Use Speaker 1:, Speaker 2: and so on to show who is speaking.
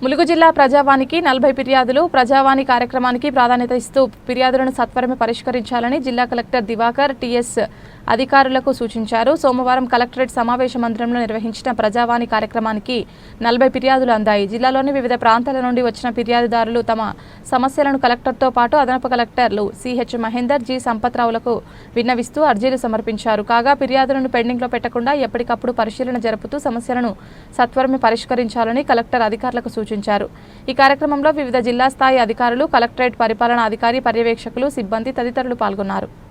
Speaker 1: ములుగు జిల్లా ప్రజావానికి నలభై ఫిర్యాదులు ప్రజావాణి కార్యక్రమానికి ప్రాధాన్యత ఇస్తూ ఫిర్యాదులను సత్వరమే పరిష్కరించాలని జిల్లా కలెక్టర్ దివాకర్ టీఎస్ అధికారులకు సూచించారు. సోమవారం కలెక్టరేట్ సమావేశ మందిరంలో నిర్వహించిన ప్రజావాణి కార్యక్రమానికి నలభై ఫిర్యాదులు అందాయి. జిల్లాలోని వివిధ ప్రాంతాల నుండి వచ్చిన ఫిర్యాదుదారులు తమ సమస్యలను కలెక్టర్తో పాటు అదనపు కలెక్టర్లు సిహెచ్ మహేందర్ జి సంపత్రావులకు విన్నవిస్తూ అర్జీలు సమర్పించారు. కాగా ఫిర్యాదులను పెండింగ్లో పెట్టకుండా ఎప్పటికప్పుడు పరిశీలన జరుపుతూ సమస్యలను సత్వరమే పరిష్కరించాలని కలెక్టర్ అధికారులకు సూచించారు. ఈ కార్యక్రమంలో వివిధ జిల్లా స్థాయి అధికారులు కలెక్టరేట్ పరిపాలనా అధికారి పర్యవేక్షకులు సిబ్బంది తదితరులు పాల్గొన్నారు.